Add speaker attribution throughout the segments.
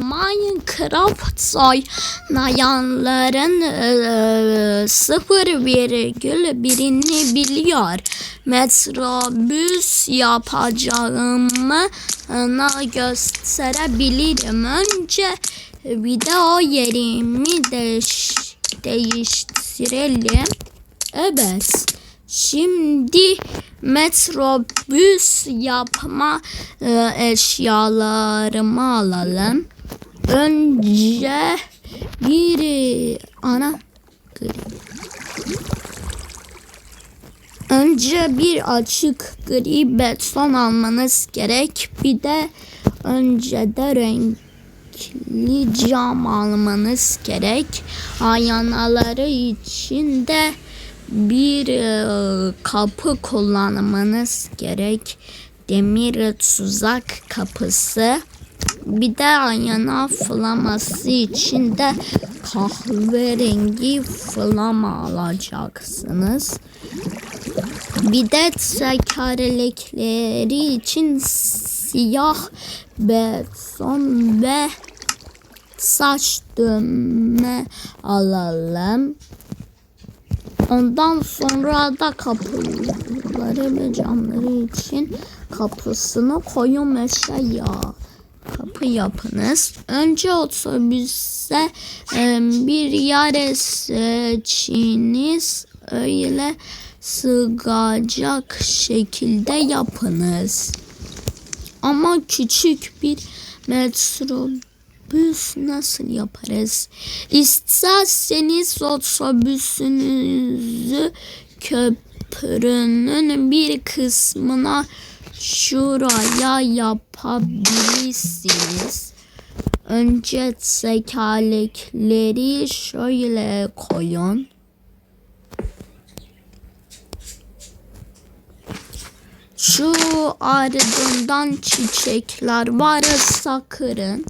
Speaker 1: Minecraft oynayanların eee, sıfır virgül birini biliyor. Metrobüs yapacağımı ona gösterebilirim. Önce video yerimi değiş değiştirelim. Evet. Şimdi metrobüs yapma e, eşyalarımı alalım. Önce bir ana Önce bir açık gri beton almanız gerek. Bir de önce de renkli cam almanız gerek. Aynaları için de bir e, kapı kullanmanız gerek. Demir tuzak kapısı. Bir de ayna flaması için de kahverengi flama alacaksınız. Bir de tekerlekleri için siyah beton ve saç dövme alalım. Ondan sonra da kapıları ve camları için kapısını koyun mesela kapı yapınız. Önce otobüse bir yer seçiniz. Öyle sığacak şekilde yapınız. Ama küçük bir metrobüs nasıl yaparız? İsterseniz otobüsünüzü köprünün bir kısmına şuraya yapabilirsiniz. Önce tekerlekleri şöyle koyun. Şu ardından çiçekler varsa kırın.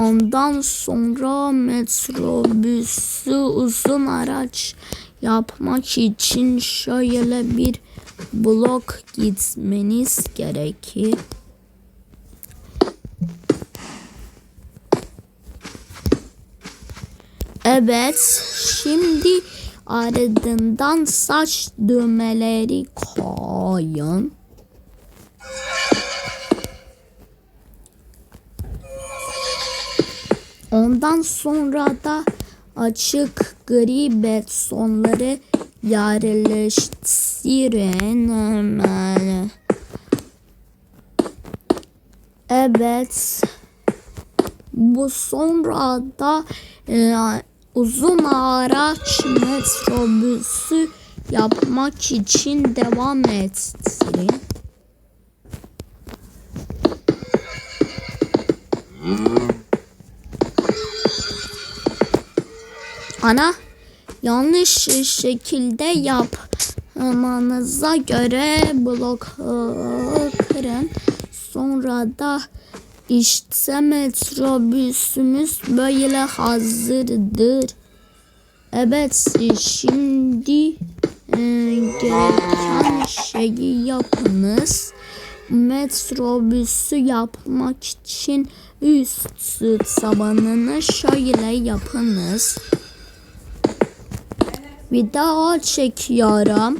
Speaker 1: Ondan sonra metrobüsü uzun araç yapmak için şöyle bir blok gitmeniz gerekir. Evet, şimdi ardından saç düğmeleri koyun. Ondan sonra da açık gri betonları yerleştirin. Evet. Bu sonra da e, uzun araç metrobüsü yapmak için devam ettirin. Ana yanlış şekilde yapmanıza göre blok kırın. Sonra da işte metrobüsümüz böyle hazırdır. Evet şimdi e, gereken şeyi yapınız. Metrobüsü yapmak için üst tabanını şöyle yapınız. Video çekiyorum.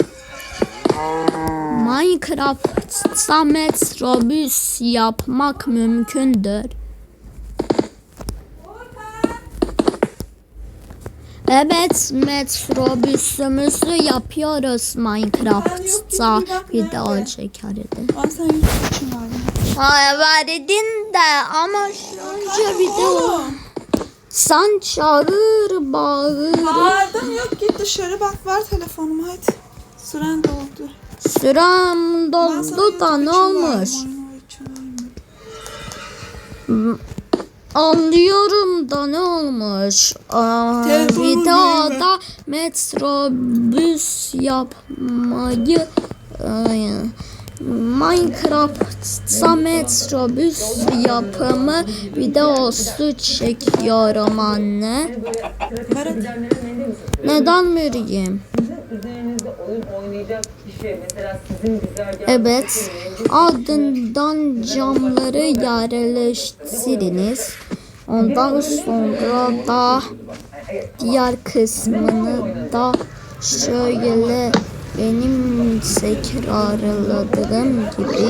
Speaker 1: Minecraft'ta metrobüs yapmak mümkündür. Evet metrobüsümüzü yapıyoruz Minecraft'ta. Video
Speaker 2: YouTube için verdim.
Speaker 1: Hayır verdin de ama önce video. Sen çağır bağır.
Speaker 2: Bağırdım yok git dışarı bak ver telefonumu hadi. Süren doldu. Sana
Speaker 1: doldu da ne olmuş? Anlıyorum da ne olmuş? Aa, videoda metrobüs yapmayı ay, Minecraft'ta metrobüs yapımı videosu çekiyorum anne. Neden vereyim? Evet. Ardından camları yerleştiriniz. Ondan sonra da diğer kısmını da şöyle benim tekrarladığım gibi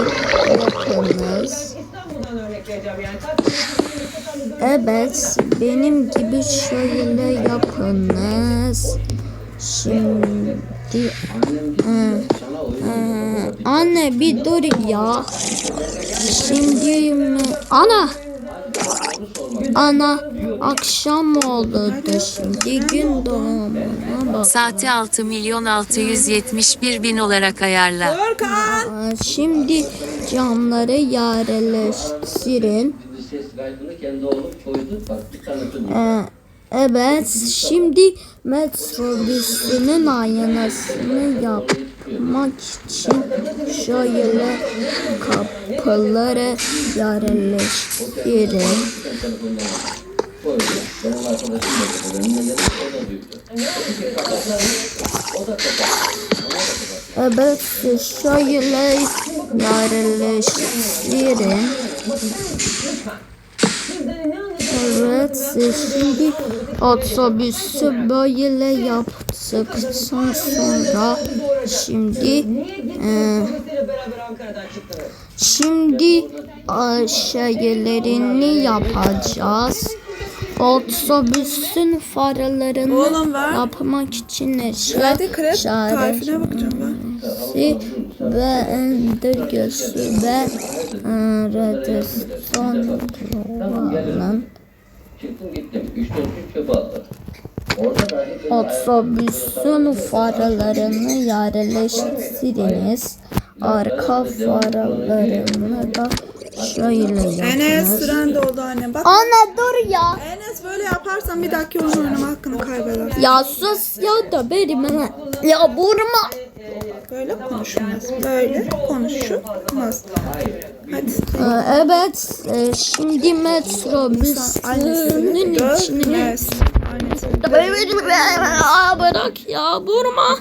Speaker 1: yapınız. Evet, benim gibi şöyle yapınız. Şimdi Ee, ee, anne bir dur ya. Şimdi mi? Ana. Ana akşam oldu şimdi gün doğumuna bak.
Speaker 3: Saati 6 milyon 671 bin olarak ayarla.
Speaker 1: Aa, Şimdi camları
Speaker 4: tanıtım.
Speaker 1: Ee, evet, şimdi metrobüsünün aynasını yapmak için şöyle kapıları
Speaker 4: o kapattı.
Speaker 1: Evet, şöyle yerleştirin. Evet, şimdi otobüsü böyle yaptıktan sonra şimdi e. Şimdi e, şeylerini yapacağız. Otobüsün farlarını
Speaker 2: Oğlum ver.
Speaker 1: yapmak için neşe,
Speaker 2: Hadi krep tarifine bakacağım ben.
Speaker 1: ve endirgesi ve rediston kullanın.
Speaker 4: Çıktım gittim. Çöpe attım.
Speaker 1: Otobüsün farlarını yerleştiriniz. Arka farlarını da şöyle
Speaker 2: Enes süren doldu anne. Bak
Speaker 1: Anne dur ya.
Speaker 2: Enes böyle yaparsan bir dahaki oyun oynama hakkını kaybedersin.
Speaker 1: Ya sus ya da benim hemen. Ya vurma.
Speaker 2: Böyle konuşulmaz. Böyle konuşulmaz. Hadi.
Speaker 1: Ee, evet e, şimdi metrobüsünün içine.
Speaker 2: Dövmez. Annesi.
Speaker 1: Aa, Bırak ya vurma.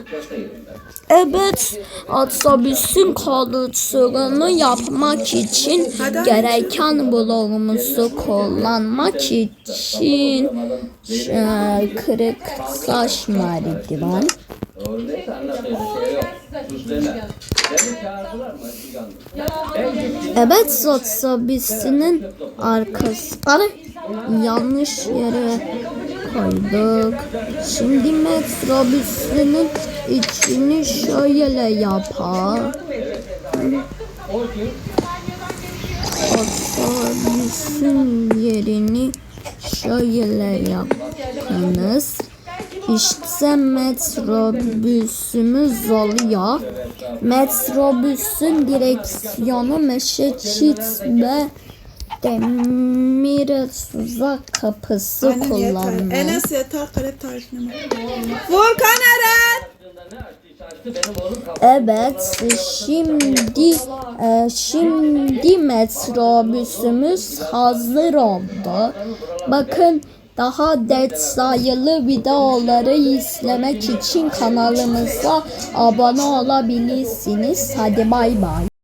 Speaker 1: Evet, otobüsün kalıntılarını yapmak için gereken bloğumuzu kullanmak için e, kırık taş merdiven. Evet, otobüsünün arkası. Yanlış yere koyduk. Şimdi metrobüsünün içini şöyle yapar. Otobüsün yerini şöyle yapınız. İşte metrobüsümüz oluyor. Metrobüsün direksiyonu meşeçit ve demir tuzak kapısı
Speaker 2: Anne yeter.
Speaker 1: kullanılır.
Speaker 2: Enes yeter krep tarifine. Furkan Eren.
Speaker 1: Evet, şimdi e, şimdi metrobüsümüz hazır oldu. Bakın daha detaylı videoları izlemek için kanalımıza abone olabilirsiniz. Hadi bay bay.